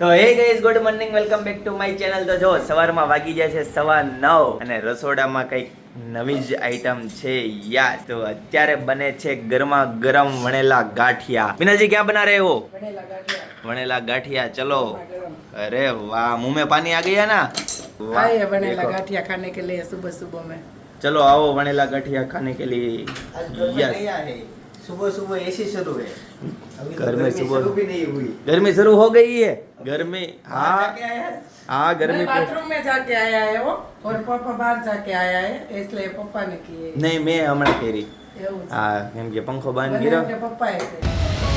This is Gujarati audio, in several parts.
તો hey guys good morning welcome back to my channel તો જો સવારમાં વાગી જાય છે સવા નવ અને રસોડામાં કંઈક નવી જ આઈટમ છે યા તો અત્યારે બને છે ગરમા ગરમ વણેલા ગાંઠિયા. મીનાજી ક્યાં બના રહે વણેલા ગાંઠિયા. ચલો. અરે વાહ મુંહ પાણી આ ગયા ના? વાહ વણેલા ગાંઠિયા ખાને કે લિયે સુબહ સુબહ મેં ચલો આવો વણેલા ગાંઠિયા ખાને કે લિયે યસ खाने के लिए आज घर में यस नहीं आए सुबह सुबह ऐसी शुरू है अभी तो घर में गर्मी सुबह- शुरू भी नहीं हुई गर्मी शुरू हो गई है गर्मी हाँ हाँ क्या है हाँ गर्मी नहीं, पे बाथरूम में जाके आया है वो और पापा बाहर जाके आया है इसलिए पप्पा ने किए નહીં મેં હમણાં પહેરી એવું છે. હા કેમ કે પંખો બંધ મને કર્યો એમ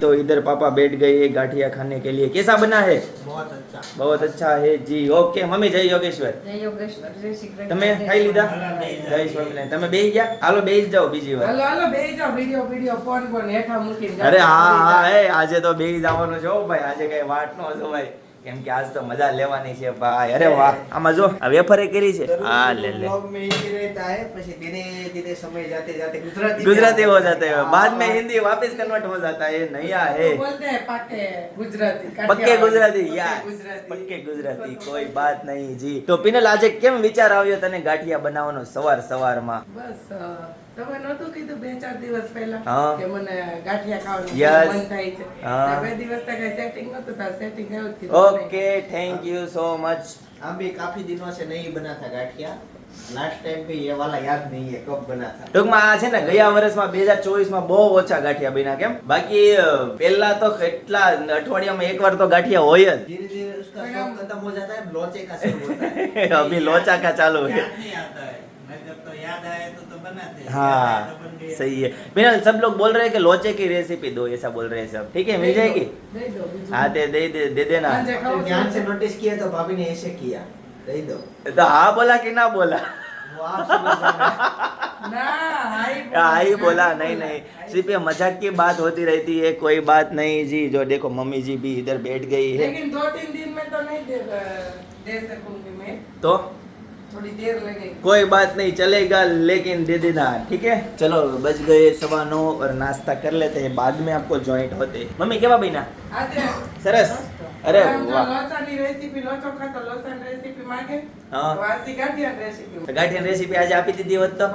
तो इधर पापा बैठ गए हैं गाठिया खाने के लिए कैसा बना है बहुत अच्छा बहुत अच्छा है जी ओके મમ્મી જય યોગેશ્વર જય યોગેશ્વર, જય શ્રી કૃષ્ણ, તમે જય ખાઈ લીધા સ્વામિનારાયણ. જય સ્વામિનારાયણ તમે બેસી ગયા હાલો બેસી જ જાઓ બીજી વાર હાલો હાલો બેહી જાઓ વિડીયો વિડીયો ફોન ફોન હેઠા મૂકીને અરે હા ગાડી હા કરી એ આજે તો બેસી જવાનું છે હો ભાઈ આજે કઈ વાટ નો જો ભાઈ કેમ કે આજ તો મજા લેવાની છે ભાઈ. અરે વાહ આમાં જો આ વેફરે કરી છે. હા લે લે. પછી ધીરે ધીરે સમય જાતે જાતે ગુજરાતી ગુજરાતી હો જાતે બાદ મે હિન્દી વાપસ કન્વર્ટ હો જાતા હે. નયા હે બોલતે પાકે ગુજરાતી પક્કે ગુજરાતી યાર. પક્કે ગુજરાતી કોઈ વાત નહીં જી. તો પિનલ આજે કેમ વિચાર આવ્યો તને ગાઠિયા બનાવવાનો સવાર સવારમાં? બસ તમે નહોતું કીધું બે ચાર દિવસ પહેલા હા. કે મને ગાંઠિયા ખાવાનું Yes. મન થાય છે હા. તો બે દિવસ તો કઈ સેટિંગ નહોતું તો સેટિંગ એવું જ કીધું okay thank you so much हम भी काफी दिनों से नहीं बना था गाठिया लास्ट टाइम पे ये वाला याद नहीं है कब बना था ટૂંકમાં આ છે ને ગયા વર્ષમાં બે હજાર ચોવીસમાં બહુ ઓછા ગાંઠિયા બન્યા કેમ બાકી અ, પહેલા તો કેટલા અઠવાડિયામાં એક વાર તો ગાંઠિયા હોય જ धीरे धीरे उसका शौक खत्म हो जाता है लोचे का शुरू होता है अभी लोचा का चालू है तो तो तो हाँ। सही है। मिनल सब लोग बोल रहे हैं कि लोचे की रेसिपी दो ऐसा बोल रहे हैं सब। ठीक है मिल जाएगी? हाँ दे दे दे दे देना। हाँ, ध्यान से नोटिस किया तो भाभी ने ऐसे किया। दे दो। तो हाँ बोला कि ना बोला? ना हाई हाँ, बोला नहीं नहीं। सिर्फ़ ये मज़ाक की बात होती रहती है कोई बात नहीं जी जो देखो मम्मी जी भी इधर बैठ गई है। लेकिन दो तीन दिन में तो नहीं दे, दे सकूँगी मैं। तो? कोई बात नहीं चलेगा लेकिन दे देना ठीक है चलो बच गए सवा नौ और नाश्ता कर लेते हैं बाद में आपको ज्वाइंट होते मम्मी क्या भाई ना सरस અરે લોચાની રેસીપી આજે આપી દીધી હોત તો?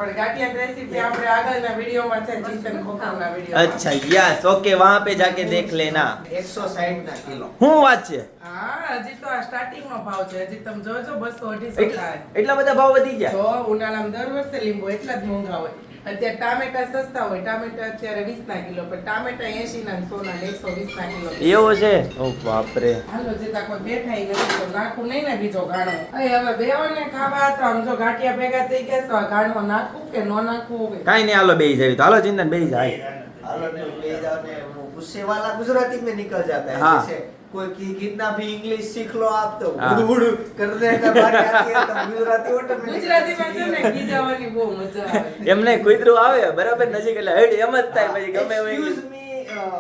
અચ્છા યસ ઓકે વહાં પે જાકે દેખ લેના. 160 ના કિલો. હું વાત છે? હા હજી સ્ટાર્ટિંગ નો ભાવ છે. હજી તમે જોજો 200 250 એટલા બધા ભાવ વધી ગયા? તો ઉનાળામાં દર વર્ષે લીંબુ એટલા જ મોંઘા હોય. અત્યારે ટામેટા સસ્તા હોય ટામેટા અત્યારે વીસ ના કિલો પણ ટામેટા એસી ના સોના એકસો વીસ ના કિલો. એવો છે? ઓ બાપરે. હાલો જે તાકો બેઠા નથી તો નાખું નહીં ને બીજો ગાણો. અરે હવે બેવા ને ખાવા હતા જો ગાંઠિયા ભેગા થઈ ગયા તો ગાણો નાખું કે ન નાખું કાઈ નહીં હાલો બેસી જાય તો. હાલો ચિંતન બે જાય હાલો બેસી જાવ गुस्से वाला गुजराती में निकल जाता है हाँ। जैसे कोई की कितना भी इंग्लिश सीख लो आप तो हाँ। बुड़ बुड़ करने का बात आती है तो गुजराती ऑटोमेटिक ગુજરાતીમાં છે ને ગીજાવાની બહુ મજા આવે એમને કુતરું આવે બરાબર નજીક એટલે હેડ એમ જ થાય પછી ગમે એવું Excuse English. me, uh,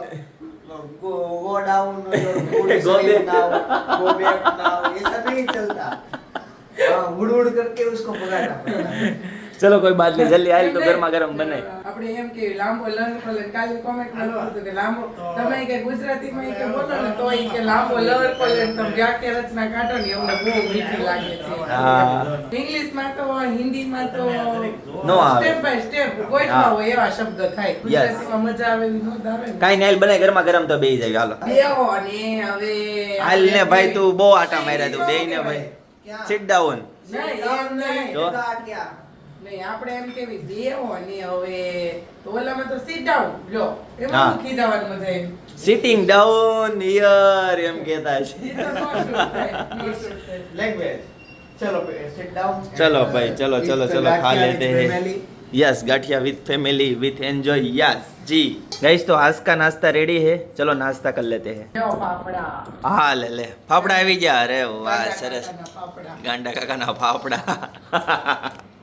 go, go down your good Go side back. now, go back now, ऐसा नहीं चलता हाँ, उड़ उड़ करके उसको भगाना पड़ता है ચલો કોઈ બાત નહીં જલ્દી આવી તો ગરમા ગરમ બને આપણે એમ કે લાંબો લંચ પલન કાલે કોમેન્ટમાં લખો તો કે લાંબો. તમે કે ગુજરાતીમાં કે બોલો ને તો કે લાંબો લવર પલન તમે વાક્ય રચના કાઢો ને એવું બહુ મીઠી લાગે છે. હા. ઇંગ્લિશમાં તો હિન્દીમાં તો નો આવે. સ્ટેપ બાય સ્ટેપ કોઈ ના હોય એવા શબ્દ થાય. ગુજરાતીમાં મજા આવે નો આવે કાઈ નાઈલ બને ગરમા ગરમ તો બેહી જાય હાલો. બેહો ને હવે હાલ ને ભાઈ તું બહુ આટા માર્યા તું બેહી ને ભાઈ. Sit down. નહીં એમ નહીં. નહીં આપણે એમ કેવી દેવો ને હવે ઓલામાં તો સીટ ડાઉન લો એમાં દુખી જવાનું મજા એમ સિટિંગ ડાઉન હિયર એમ કહેતા છે. લેંગ્વેજ ચલો સિટ ભાઈ ચલો ચલો ચલો ખા લેતે હે yes gathiya with family with enjoy yes G. Guys તો આજ નાસ્તા રેડી હે? ચલો નાસ્તા કર લેતે હે. હા લે લે. ફાફડા આવી ગયા. અરે વાહ સરસ. ગાંડા કાકાના ફાફડા.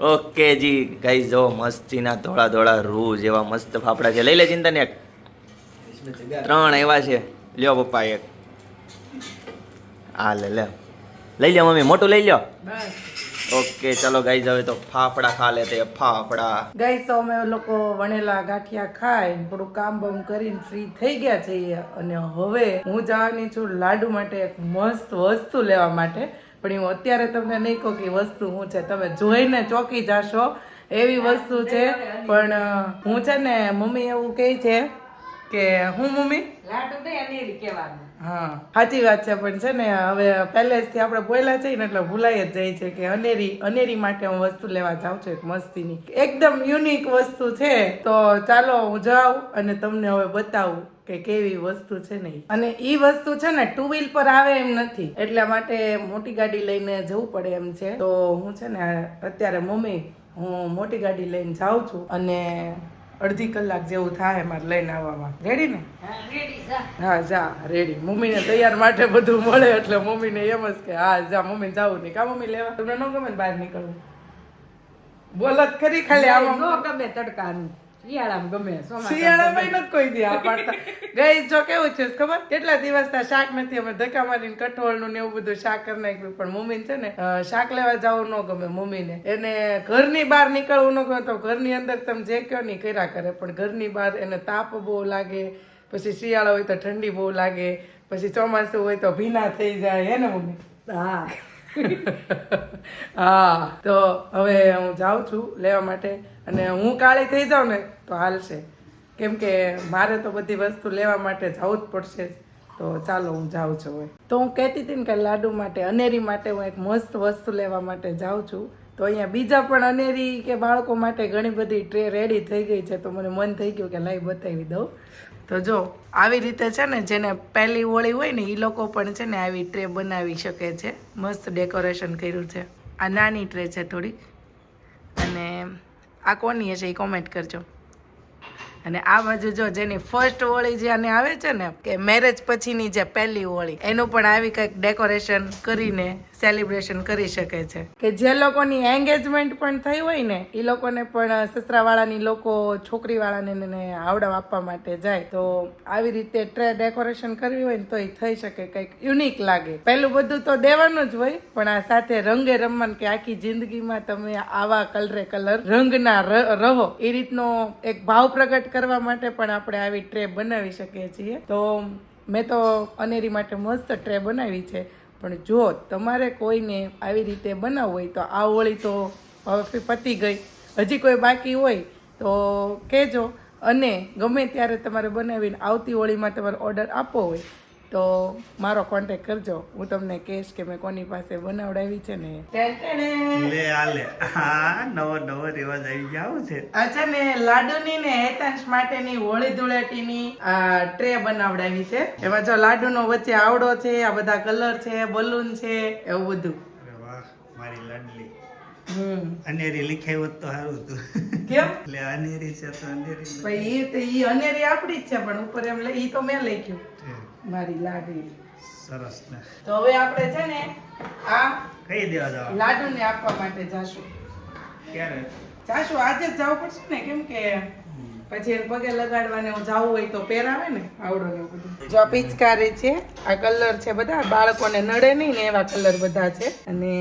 ઓકે જી ગાઈ જો મસ્તીના ધોળા ધોળા રૂ જેવા મસ્ત ફાફડા છે. લઈ લે ચિંતન એક. ત્રણ એવા છે. લ્યો પપ્પા એક. હા લે લે. લઈ લ્યો મમ્મી, મોટું લઈ લ્યો. ઓકે, ચલો ગાઈઝ હવે તો ફાફડા ખા લેતે ફાફડા. ગાઈઝ તો અમે લોકો વણેલા ગાંઠિયા ખાઈ થોડું કામ બમ કરીને ફ્રી થઈ ગયા છીએ. અને હવે હું જવાની છું લાડુ માટે એક મસ્ત વસ્તુ લેવા માટે. પણ હું અત્યારે તમને નહીં કહું કે વસ્તુ શું છે. તમે જોઈને ચોકી જાશો એવી વસ્તુ છે. પણ હું છે ને, મમ્મી એવું કહે છે કે, હું મમ્મી? હા. સાચી વાત છે, પણ છે ને, હવે પહેલેથી આપણે બોલ્યા છે ને, એટલે ભૂલાઈ જ જાય છે કે અનેરી અનેરી માટે હું વસ્તુ લેવા જાઉં છું એક મસ્તીની. એકદમ યુનિક વસ્તુ છે. તો ચાલો હું જાઉં અને તમને હવે બતાવું કે કેવી વસ્તુ છે ને અને એ વસ્તુ છે ને ટુ વ્હીલ પર આવે એમ નથી. એટલા માટે મોટી ગાડી લઈને જવું પડે એમ છે. તો હું છે ને, અત્યારે મમ્મી, હું મોટી ગાડી લઈને જાઉં છું અને અડધી કલાક જેવું થાય મારે લઈને આવવામાં. રેડી ને? હા જા. રેડી મમ્મીને તૈયાર માટે બધું મળે એટલે મમ્મીને એમ જ કે હા જા મમ્મી જવું નહીં. કા મમ્મી લેવા? તમને ન ગમે ને બહાર નીકળવું. બોલત ખરી ખાલી આમાં ન ગમે તડકાનું. શિયાળામાં ગમે શિયાળામાં નથી કોઈ દી આ પાડતા ગઈ જો કેવું છે ખબર? કેટલા દિવસ શાક નથી અમે ધક્કા મારીને કઠોળનું ને એવું બધું શાક કરી નાખ્યું. પણ મમ્મી છે ને શાક લેવા જવું ન ગમે મમ્મીને. એને ઘરની બહાર નીકળવું ન ગમે તો ઘરની અંદર તમે જે કહો ને કર્યા કરે. પણ ઘરની બહાર એને તાપ બહુ લાગે પછી શિયાળો હોય તો ઠંડી બહુ લાગે પછી ચોમાસું હોય તો ભીના થઈ જાય. હે ને મમ્મી? હા. હા, તો હવે હું જાઉં છું લેવા માટે અને હું કાળી થઈ જાઉં ને તો હાલશે. કેમ કે મારે તો બધી વસ્તુ લેવા માટે જવું જ પડશે. તો ચાલો હું જાઉં છું હવે. તો હું કહેતી હતી ને કે લાડુ માટે, અનેરી માટે હું એક મસ્ત વસ્તુ લેવા માટે જાઉં છું. તો અહીંયા બીજા પણ અનેરી કે બાળકો માટે ઘણી બધી ટ્રે રેડી થઈ ગઈ છે. તો મને મન થઈ ગયું કે લાઈ બતાવી દઉં. તો જો, આવી રીતે છે ને, જેને પહેલી હોળી હોય ને એ લોકો પણ છે ને, આવી ટ્રે બનાવી શકે છે. મસ્ત ડેકોરેશન કર્યું છે. આ નાની ટ્રે છે થોડી. અને આ કોની હશે એ કોમેન્ટ કરજો. અને આ બાજુ જો જેની ફર્સ્ટ હોળી જે આને આવે છે ને, કે મેરેજ પછીની જે પહેલી હોળી, એનું પણ આવી કંઈક ડેકોરેશન કરીને સેલિબ્રેશન કરી શકે છે. કે જે લોકોની એંગેજમેન્ટ પણ થઈ હોય ને એ લોકોને પણ સસરાવાળાની લોકો, છોકરીવાળાને આવડાવ આપવા માટે જાય. તો આવી રીતે ટ્રે ડેકોરેશન કરવી હોય ને તો એ થઈ શકે કંઈક યુનિક લાગે. પહેલું બધું તો દેવાનું જ હોય, પણ આ સાથે રંગે રમવાનું કે આખી જિંદગીમાં તમે આવા કલરે કલર રંગના રહો. એ રીતનો એક ભાવ પ્રગટ કરવા માટે પણ આપણે આવી ટ્રે બનાવી શકીએ છીએ. તો મેં તો અનેરી માટે મસ્ત ટ્રે બનાવી છે. પણ જો તમારે કોઈને આવી રીતે બનાવવું હોય તો આ હોળી તો હવે પતી ગઈ. હજી કોઈ બાકી હોય તો કહેજો. અને ગમે ત્યારે તમારે બનાવીને આવતી હોળીમાં તમારે ઓર્ડર આપવો હોય તો મારો કોન્ટેક કરજો. હું તમને કહીશ કે મેં કોની પાસે બનાવડાવી છે ને. લે આલે. હા નવો નવો રિવાજ આવી ગયો છે. આ છે ને લાડુની ને હેતાંશ માટેની હોળી ધૂળેટીની આ ટ્રે બનાવડાવી છે. એમાં જો લાડુનો વચ્ચે આવડો છે આ બધા કલર છે બલૂન છે એવું બધું. વાહ મારી લાડલી. હમ. અનેરી લખાઈ હોત તો સારું હતું. કેમ? એટલે અનેરી છે તો અનેરી ભાઈ એ તો એ અનેરી આપડી જ છે પણ ઉપર એમ લે ઈ તો મેં લખ્યું. મારી લાડવી સરસ ને. તો હવે આપણે છે ને આ કઈ દેવા જવા? લાડુ ને આપવા માટે જાશું. ક્યારે? જાશું આજે જ જવું પડશે ને કેમ કે પછી એને પગે લગાડવાને હું જાવું હોય તો પહેરાવે ને આવડો ને બધું. જો પિચકારી છે આ કલર છે બધા બાળકોને નડે નહીં ને એવા કલર બધા છે. અને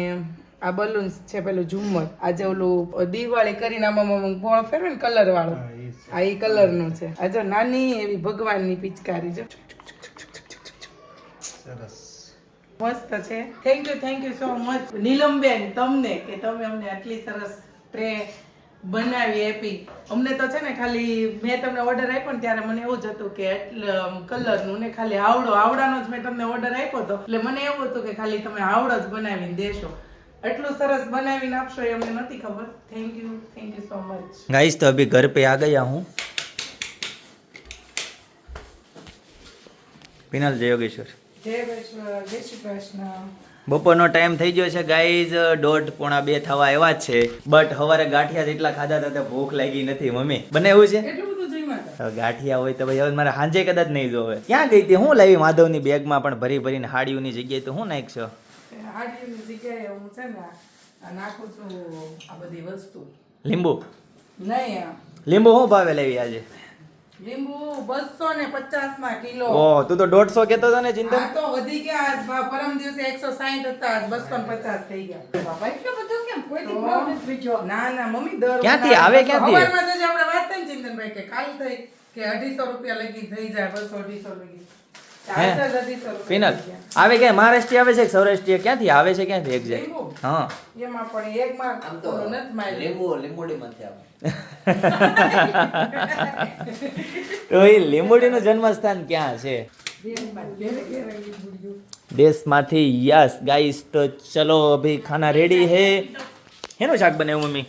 આ બલૂન્સ છે પેલું ઝુમ્મર. આજે ઓલું દિવાળી કરીને આમાં ગોળ ફેરવે ને કલર વાળો છે. આ એ કલરનું છે આજે નાની એવી ભગવાનની પિચકારી જો સરસ. મસ્ત છે. Thank you thank you so much Neelamben તમને કે તમે અમને આટલી સરસ ટ્રે બનાવી આપી. અમને તો છે ને ખાલી મેં તમને ઓર્ડર આપ્યો ને ત્યારે મને એવું જ હતું કે એટલે કલરનું ને ખાલી આવડો આવડાનો જ મેં તમને ઓર્ડર આપ્યો હતો. એટલે મને એવું હતું કે ખાલી તમે આવડો જ બનાવીને દેશો. એટલું સરસ બનાવીને આપશો એ અમને નથી ખબર. Thank you thank you so much guys તો અભી ઘર પે આ ગયા હું. પિનલ જયોગેશ્વર બપોરનો ટાઈમ થઈ ગયો છે ગાઈઝ દોઢ પોણા બે થવા એવા છે. બટ હવારે ગાંઠિયા એટલા ખાધા હતા ભૂખ લાગી નથી મમ્મી. બને એવું છે? ગાંઠિયા હોય તો ભાઈ હવે મારે સાંજે કદાચ નહીં જોવે. ક્યાં ગઈ હતી? હું લાવી માધવની બેગમાં પણ ભરી ભરીને હાડીઓની જગ્યાએ તો હું નાખશો? હાડીઓની જગ્યાએ હું છે ને નાખું છું આ બધી વસ્તુ. લીંબુ? નહીં લીંબુ હું ભાવે લેવી આજે? લીંબુ બસો ને પચાસમાં કિલો. ઓ તું તો દોઢસો કેતો હતો ને ચિંતન? તો વધી ગયા આજ પરમ દિવસે એકસો સાહીઠ હતા આજ બસો ને પચાસ થઈ ગયા. બાપા એટલું બધું કેમ? કોઈ દી ભાવ નથી પૂછ્યો. ના ના મમ્મી દર ક્યાંથી આવે, ક્યાંથી? સવારમાં જ આપણે વાત થઈ ચિંતનભાઈ કે કાલ થઈ કે અઢીસો રૂપિયા લગી થઈ જાય બસો અઢીસો લગી. પિનલ આવે ક્યાં મહારાષ્ટ્રીય આવે છે સૌરાષ્ટ્રીય ક્યાંથી આવે છે ક્યાંથી એક્ઝેક્ટ? હા. એમાં પણ એક માં આમ તો નથી લીંબુ લીંબુ માંથી આવે. તો એ લીંબુડીનું જન્મસ્થાન ક્યાં છે? દેશમાંથી યસ ગાઈસ તો ચલો અભી ખાના રેડી હે. હેનું શાક બનાવ્યું મમ્મી?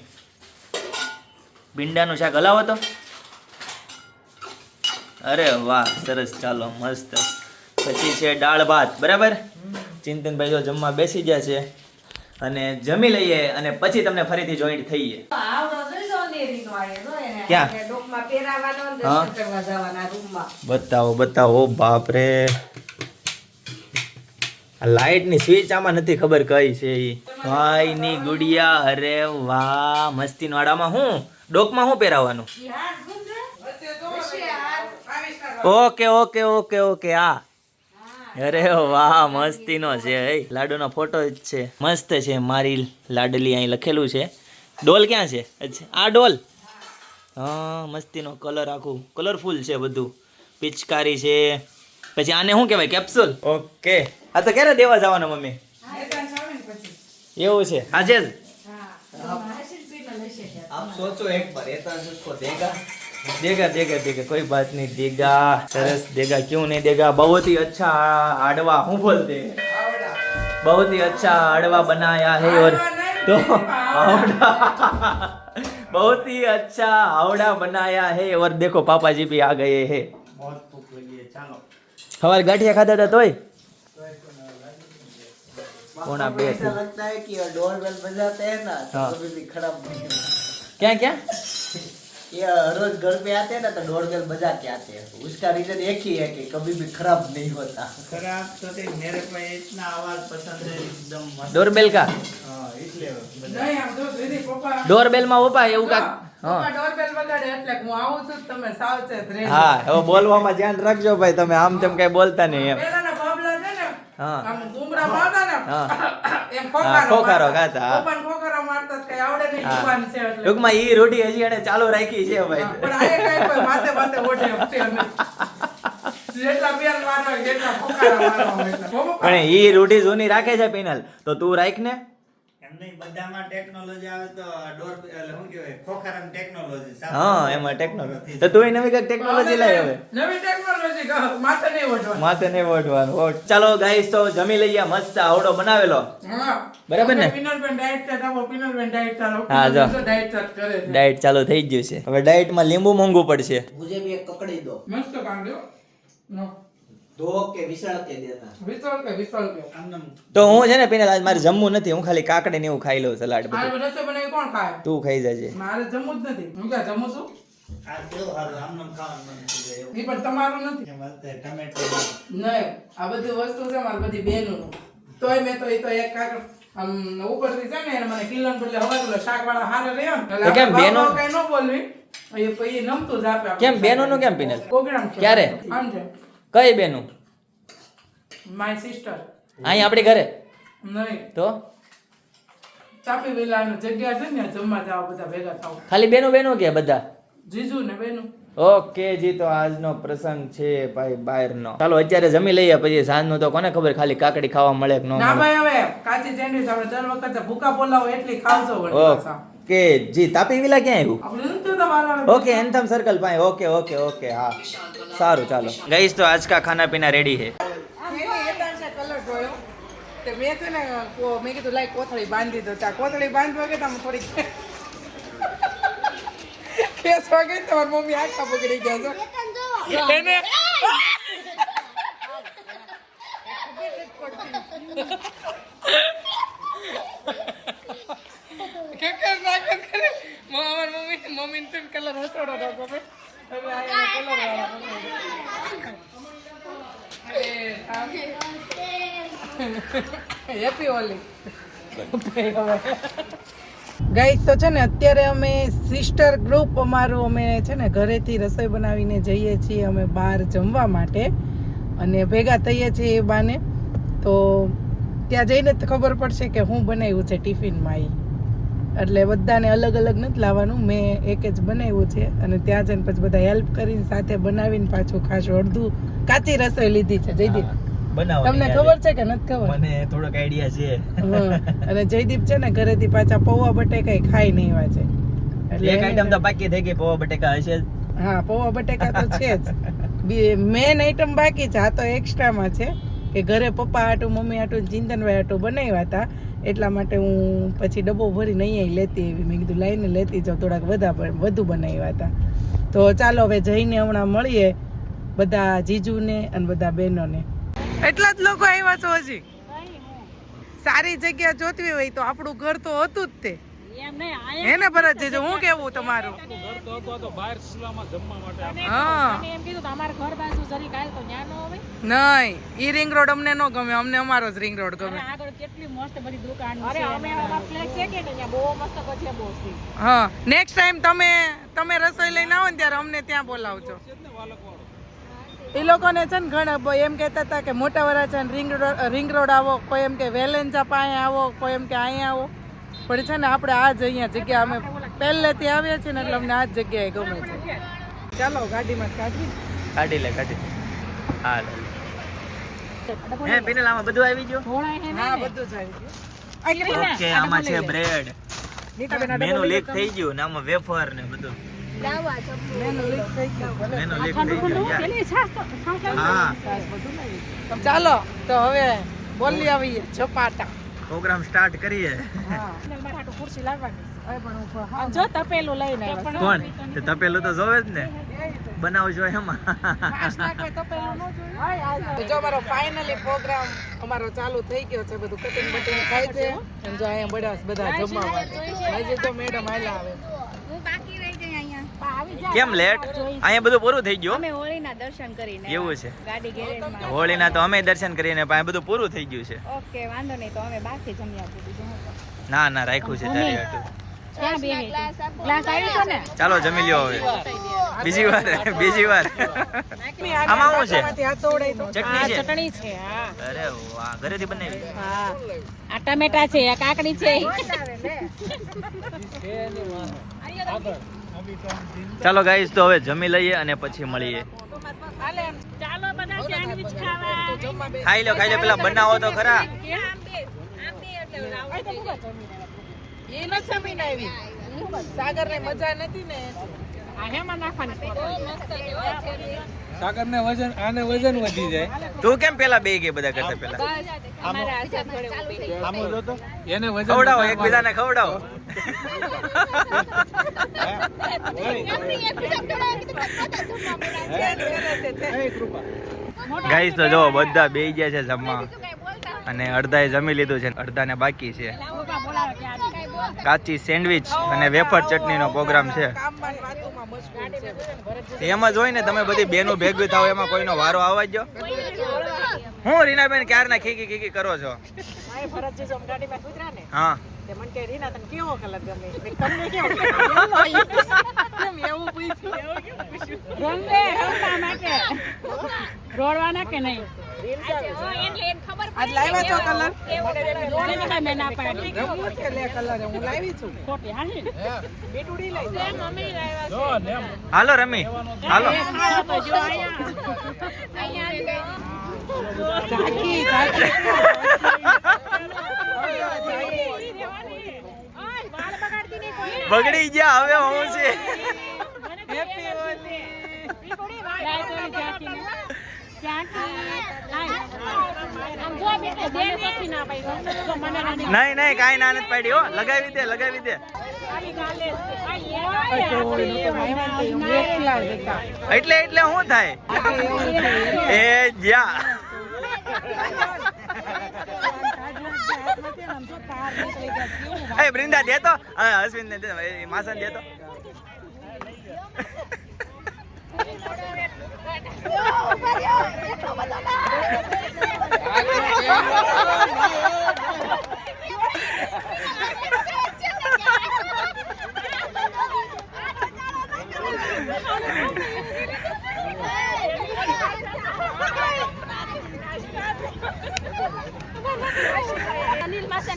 ભીંડાનું શાક હલાવો તો. અરે વાહ, સરસ, ચાલો, મસ્ત. પછી છે દાળ ભાત, બરાબર? ચિંતનભાઈ જો જમવા બેસી ગયા છે. અને જમી લઈએ અને પછી તમને ફરીથી જોઈન્ટ થઈએ. બતાવો બતાવો. બાપરે. આ લાઇટની સ્વિચ આમાં નથી ખબર કઈ છે ભાઈ ની ગુડિયા અરે વાહ. મસ્તી આડામાં હું? ડોકમાં શું આવિષ્કાર ઓકે ઓકે ઓકે ઓકે. આ. અરે વાહ મસ્તીનો છે હે લાડુનો ફોટો જ છે. મસ્ત છે મારી લાડલી અહીં લખેલું છે. ડોલ ક્યાં છે? અચ્છા આ ડોલ. હા મસ્તીનો કલર આખો કલરફુલ છે બધું. પિચકારી છે. પછી આને શું કહેવાય? Capsule okay. આ તો ક્યારે દેવા જવાના મમ્મી? એવું છે? આજે જ? આપ કોઈ બાત નહીં. દેગા સરસ દેગા. ક્યું નહીં દેગા? બહુ થી અચ્છા હાડવા હું બોલ બહુ થી અચ્છા હાડવા બનાયા હે તો આવડા. बहुत ही अच्छा हावड़ा बनाया है और देखो पापा जी भी आ गए है। बहुत भूख लगी है चलो। हमारे गाठिया खाता था तो पौना बे लगता है कि डोरबेल बजाते हैं ना तो हाँ। कभी भी खराब क्या क्या? ये हर रोज घर पे आते हैं ना तो डोर बेल बजा के आते हैं उसका रीजन एक ही है कि कभी भी खराब नहीं होता खराब तो थे मेरे को इतना आवाज पसंद है एकदम मस्त डोरबेल का हाँ इसलिए बजा નહીં આમ જો દીદી પપ્પા ડોરબેલ માં ઉપા એવું કાક પપ્પા હા ડોરબેલ વગાડે એટલે હું આવું છું તમે સાવચેત રહેજો હા હવે બોલવામાં ધ્યાન રાખજો ભાઈ તમે આમ તેમ કઈ બોલતા નહીં એમ ટૂંકમાં ઈ રોટી હજી એને ચાલુ રાખી છે ભાઈ. પણ એ રોટી જૂની રાખે છે પિનલ. તો તું રાખ ને. એમાં ટેકનોલોજી તો તું નવી કંઈક ટેકનોલોજી લઈ આવે નહીં ચાલો ગાઈસ તો જમી લઈએ મસ્ત આવડો બનાવેલો. બરાબર ને? ડાયટ ચાલુ. થઈ ગયું છે. હવે ડાયટમાં લીંબુ મોંઘું પડશે. મસ્ત કાંડ્યો. તો હું છે ને પેલા આજ મારે જમવું નથી હું ખાલી કાકડી ને એવું ખાઈ લઉં સલાડ કોણ ખાય? તું ખાઈ જજે. મારે જમવું જ નથી. હું ક્યાં જમું છું? આ તમારું નથી. બધી વસ્તુ છે મારી બધી બેનોનું તોય મેં તો એ તો એક કાક આમ ઉપરથી છે ને એને મને કિલ્લો બદલે હવે પેલો શાક હારે રહ્યા ને કેમ બેનો- કઈ ન બોલવી. એ પછી નમતું જ આપે કેમ બેનોનું કેમ પિનલ? પ્રોગ્રામ ક્યારે? આમ છે. કઈ બેનું? માય સિસ્ટર અહીં આપણી ઘરે? નહીં. તો? તાપી વેલાનો જગ્યા છે ને જમવા જાવ બધા ભેગા થાવ ખાલી બેનો બેનો કે બધા? જીજુ ને બેનો. ઓકે જી તો આજનો પ્રસંગ છે ભાઈ બહારનો. ચાલો અત્યારે જમી લઈએ પછી. સાંજનો તો કોને ખબર ખાલી કાકડી ખાવા મળે કે ન ના ભાઈ હવે કાચી સેન્ડવીચ આપણે દર વખત ભૂકા બોલાવો એટલી ખાવજો ઓકે જી તાપી વિલા ક્યાં આવ્યું? ઓકે એન્થમ સર્કલ પાસે ઓકે ઓકે ઓકે હા. સારું ચાલો. ગઈશ તો આજ કા ખાના પીના રેડી છે એની એતાંશે કલર જોયો. તે મેં છે ને કો- મેં કીધું લાઈ કોથળી બાંધી દો ત્યાં કોથળી બાંધવા ગયા તમે થોડીક ખેંચવા ગઈ ને તમારી મમ્મી આખા પકડી ગયા છો. એને ખેકર નાખર કરે. મારી મમ્મી મમ્મીને છે ને કલર હસોડો હેપી ગાઈસ તો છે ને, અત્યારે અમે સિસ્ટર ગ્રુપ અમારું અમે છે ને, ઘરેથી રસોઈ બનાવીને જઈએ છીએ અમે બહાર જમવા માટે અને ભેગા થઈએ છીએ એ બાને. તો ત્યાં જઈને ખબર પડશે કે હું બનાવ્યું છે ટિફિનમાં એ એટલે બધાને અલગ અલગ નથી લાવવાનું. મેં એક જ બનાવ્યું છે અને ત્યાં જઈને પછી બધા હેલ્પ કરીને સાથે બનાવીને પાછું ખાશું. અડધું કાચી રસોઈ લીધી છે. જયદીપ તમને ખબર છે કે નથી ખબર? મને થોડોક આઈડિયા છે. અને જયદીપ છે ને ઘરેથી પાછા પૌવા બટેકા ખાઈ નહીં એવા છે. એટલે એક આઈટમ તો બાકી થઈ ગઈ પૌવા બટેકા હશે હા પૌવા બટેકા તો છે જ. મેન આઈટમ બાકી છે. આ તો એક્સ્ટ્રામાં છે. કે ઘરે પપ્પા હાટું મમ્મી હાટું ચિંતનભાઈ હાટું બનાવ્યા હતા. એટલા માટે હું પછી ડબ્બો ભરીને અહીંયા લેતી એવી મેં કીધું લાઈને લેતી જાઉં થોડાક બધા વધુ બનાવ્યા હતા. તો ચાલો હવે જઈને હમણાં મળીએ બધા જીજુને અને બધા બહેનોને. એટલા જ લોકો આવ્યા છો હજી? સારી જગ્યા જોતવી હોય તો આપણું ઘર તો હતું જ તે. હે ને ભરત હું કેવું તમારું? હા. એમ કીધું તો ઘર બાજુ જરી કાલ તો ન્યા નો હોય. નહીં ઈ રિંગ રોડ અમને ન ગમે અમને અમારો જ રિંગ રોડ ગમે. આગળ કેટલી મસ્ત બધી દુકાન અરે અમે ફ્લેટ છે કે ત્યાં? બહુ મસ્ત ગજબો છે. હા નેક્સ્ટ ટાઈમ તમે તમે રસોઈ લઈને આવો ને ત્યારે અમને ત્યાં બોલાવજો. એ લોકોને છે ને ઘણા એમ કહેતા હતા કે Mota Varachha ring road ring road આવો કોઈ એમ કે વેલેન્જા પાસે આવો કોઈ એમ કે અહીંયા આવો. પણ છે ને આપણે આ જ અહીંયા જગ્યા અમે પહેલેથી આવ્યા છીએ ને એટલે અમને આ જ જગ્યાએ ગમે છે. ચાલો ગાડીમાં કાઢી. કાઢી લે કાઢી હા હે પિનલ બધું આવી ગયું? હા બધું જ આવી ગયું. ઓકે આમાં છે બ્રેડ મેનુ લીક થઈ ગયું ને આમાં વેફર ને બધું. મેનુ લીક થઈ ગયું. મેનુ લીક થઈ ગયું યાર. પેલી છાસ તો ચાલો તો હવે બોલી આવીએ. ઝપાટા પ્રોગ્રામ સ્ટાર્ટ કરીએ. જો તપેલું લઈને કોણ? તે તપેલું તો જોવે જ ને. બનાવજો એમાં. જો અમારો ફાઇનલી પ્રોગ્રામ અમારો ચાલુ થઈ ગયો છે બધું કટિંગ બટિંગ થાય છે. જો અહીંયા બધા બધા જમવા માટે. આજે તો મેડમ આયલા આવે હું બાકી રહી ગઈ અહીંયા આવી જાય કેમ લેટ અહીંયા બધું પૂરું થઈ ગયું? અમે હોળીના દર્શન કરીને એવું છે. ગાડી ગેરેજમાં હોળીના તો અમે દર્શન કરીને પણ બધું પૂરું થઈ ગયું છે. ઓકે વાંધો નહીં તો અમે બાકી જમ્યા ના ના રાખ્યું છે તારી હાટું. ગ્લાસ ને? ચાલો જમી લ્યો હવે. બીજી વાર બીજી વાર. આમાં શું છે? ચટણી છે. ચટણી છે હા. અરે વાહ ઘરેથી બનાવી? હા. આ ટમેટા છે આ કાકડી છે. ચાલો ગાઈસ તો હવે જમી લઈએ અને પછી મળીએ. ચાલો બધા સેન્ડવિચ ખાવા. ખાઈ લો ખાઈ લો પેલા બનાવો તો ખરા. એ નથી જમીન આવી. સાગર ને મજા નથી ને. આ ને વજન આને વજન વધી જાય. તું કેમ પેલા બે ગઈ બધા કરતા પેલા? એને વજન ખવડાવો એકબીજાને ખવડાવો. ગાઈસ તો જો બધા બે ગયા છે જમવા. અને અડધાએ જમી લીધું છે અડધાને બાકી છે. કાચી સેન્ડવિચ અને વેફર ચટણીનો પ્રોગ્રામ છે એમાં જ હોય ને તમે બધી બેનો ભેગી થાવ એમાં કોઈનો વારો આવવા જ હું રીનાબેન ક્યારના ખીકી ખીકી કરો છો હા રોડવાના કે નહીં આજ લાવ્યા છો કલર? મને ના પાડી. રમવું છે લે કલર હું લાવી છું. ખોટી હાલી બેટુડી લઈ હાલો રમી. હાલો. જો અહીંયા ઝાંકી ઝાંકી બગડી ગયા હવે હું છે. હેપી હોલી ઝાંકીને. ઝાંકી, નહીં નહીં, કાંઈ ના નથી પાડી, હો. લગાવી દે લગાવી દે. એટલે એટલે શું થાય? એ જ્યા. એ, બૃંદા, દે તો. અશ્વિન ને દે માસન દે તો.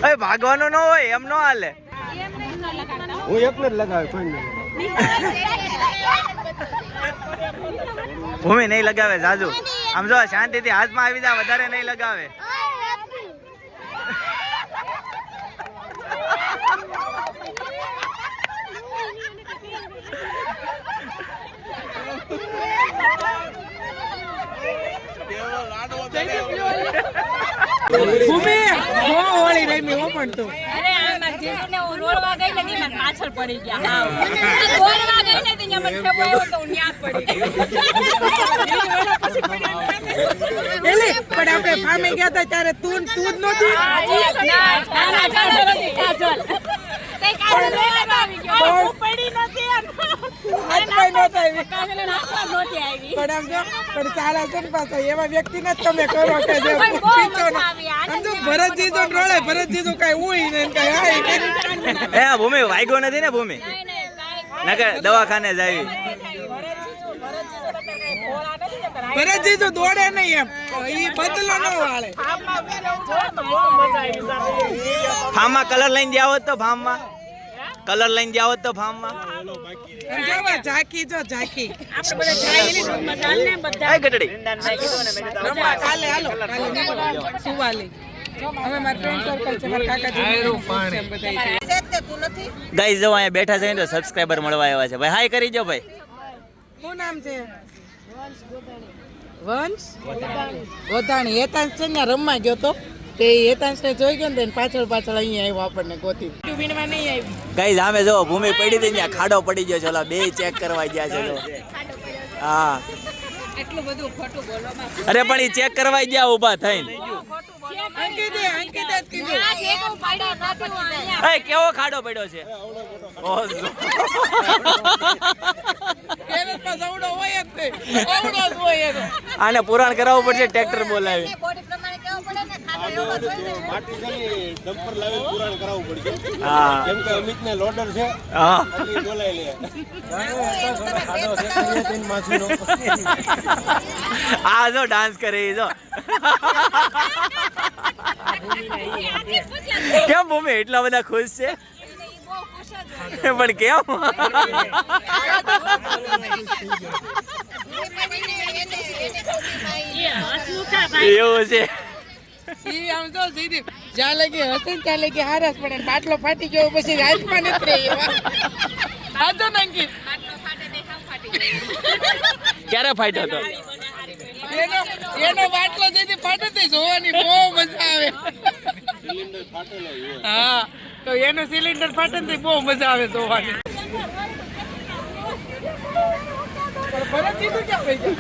અરે ભાગવાનો ન હોય એમ ન હાલે. હું એકને જ લગાવે કોઈ નહીં. ભૂમિ નહીં લગાવે જાજુ. આમ જો શાંતિથી હાથમાં આવી જાય વધારે નહીં લગાવે. ભૂમિ હો હોળી રમી હો પણ તું. અરે હું રોડવા ગઈ ને એમાં પાછળ પડી ગયા. રોડવા ગઈ ને ત્યાં મને ઠેકો આવ્યો તો હું ન્યા પડી ગઈ. એલી પણ આપણે ફામે ગયા હતા ત્યારે તું તું જ નહોતી. ના ના કાજલ હતી તે કાજલ આવી ગયો. હું પડી નથી હાથમાં નહોતા આવી. કાજલ હાથમાં નહોતી આવી. પણ આમ જો પણ સારા છે ને પાછા. એવા વ્યક્તિ ને તમે કરો કે જે પણ બહુ પીછો મજા ના આવી. આનંદ ભરતજી તો રોળે ભરતજી જો કઈ હોય ને કઈ હાય એ ભૂમિ વાગ્યો નથી ને ભૂમિ? નકર દવાખાને જાવી ભરતજી દોડે નહીં એમ. ઈ બદલો ન વાળે. ફાર્મમાં કલર લઈને ગયા હોત તો ફાર્મમાં કલર લઈને ગયા હોત તો ફાર્મમાં ઝાકી જો ઝાંકી જો ઝાંકી આપણે બધા જઈએ ને મજાને બધા. એ ગટડી કાલે હાલો સુવાલી ગાઈસ જો અહીંયા બેઠા છે તો સબસ્ક્રાઇબર મળવા આવ્યા છે. ભાઈ હાય કરી જો ભાઈ. શું નામ છે? વંશ? ગોતાણી હેતાંશ છે ને રમવા ગયો તો. તે હેતાંશ ને જોઈ ગયો ને પાછળ પાછળ અહીંયા આવ્યો આપણને ગોતી. વીણવા નહીં આવી. ગાઈસ આમે જો ભૂમિ પડી હતી ત્યાં ખાડો પડી ગયો છે. ઓલા બે ચેક કરવા ગયા છે હા. એટલું બધું ખોટું બોલવામાં અરે પણ એ ચેક કરવા ગયા ઊભા થઈને. એ કેવો ખાડો પડ્યો છે? આને પુરાણ કરાવવું પડશે ટ્રેક્ટર બોલાવી. કેમ કે અમિત ને લોડર છે હા. એટલે બોલાય લે. આ જો ડાન્સ કરે જો. કેમ ભૂમિ એટલા બધા ખુશ છે? પણ કેમ? એવું છે. ઈ આમ જો સીધી જ્યાં લગી હશે ત્યાં લગી હારસ પડે બાટલો ફાટી ગયો પછી રાજમાં નથી રહી એવા. હાજો ને ક્યારે ફાટ્યો હતો એનો એનો બાટલો જેથી ફાટે તે જોવાની બહુ મજા આવે. હા તો એનો સિલિન્ડર ફાટે ને બહુ મજા આવે જોવાની. ક્યાં પડી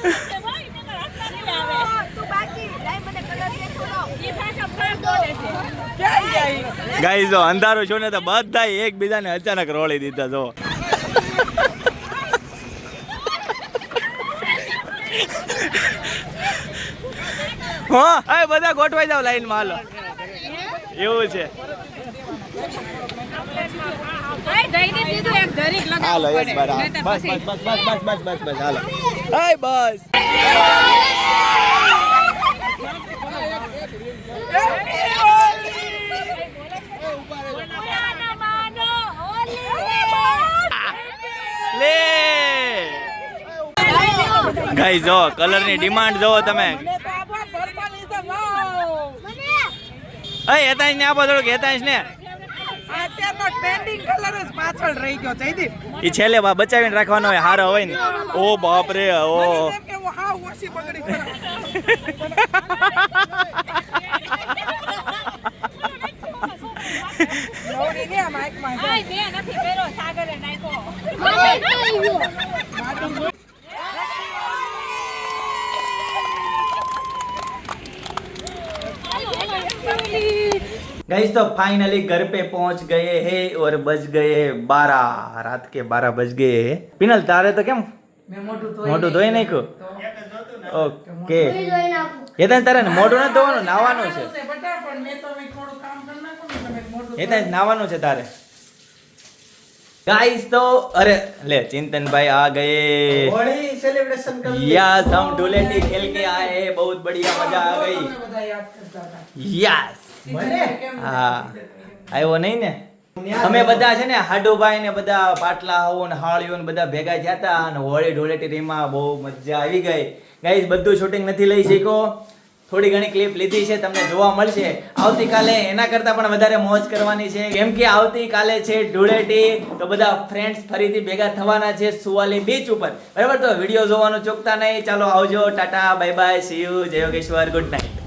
ગાઈ જો અંધારું છું ને તો બધા એકબીજાને અચાનક રોળી દીધા જો. હા એ બધા ગોઠવાઈ જાવ લાઈનમાં હાલો. એવું છે. હાલો બસ બસ બસ બસ બસ બસ બસ હાલો. હાય બસ લે. ગાઈ જો કલરની ડિમાન્ડ જોવો તમે. એ હેતાંશ ને આપો થોડુંક હેતાંશ ને અત્યારનો ટ્રેન્ડિંગ કલર જ પાછળ રહી ગયો જયદીપ ઈ છેલ્લે બા બચાવીને રાખવાનો હોય હારો હોય ને. ઓ બાપ રે ઓ એમ કે હું હાવ ઓછી પકડી નવરી ને આ મેં નથી પહેર્યો સાગરે નાખ્યો. गाइस तो फाइनली घर पे पहुंच गए हैं और बज गए हैं बारह रात के बारह बज गए हैं पिनल तारे तो કેમ મેં મોઢું ધોઈ મોઢું ધોઈ નાખ્યું ઓકે એ તને તારે ને મોઢું નથી ધોવાનું નાવાનું છે છે બટા, પણ મેં તો મેં થોડું કામ કરી નાખું ને તમે મોઢું એ તને નાવાનું છે તારે ગાઈસ તો અરે લે ચિંતનભાઈ આ ગયે. હોળી સેલિબ્રેશન કર યસ હમ ઢોલેટી ખેલ કે આએ બહુત બઢિયા મજા આ ગઈ. યસ હા. આવ્યો નહીં ને? અમે બધા છે ને હાડુભાઈ ને બધા પાટલા હોવ ને હાળીઓ ને બધા ભેગા થયા હતા અને હોળી ઢોલેટી રીમાં બહુ મજા આવી ગઈ. ગાઈસ બધું શૂટિંગ નથી લઈ શીખો થોડી ઘણી ક્લિપ લીધી છે, તમને જોવા મળશે. આવતીકાલે એના કરતાં પણ વધારે મોજ કરવાની છે. કેમ કે આવતીકાલે છે ધૂળેટી, તો બધા ફ્રેન્ડ્સ ફરીથી ભેગા થવાના છે સુવાલી બીચ ઉપર. બરાબર? તો વીડિયો જોવાનું ચૂકતા નહીં. ચાલો આવજો. Tata bye bye see you જય યોગેશ્વર. Good night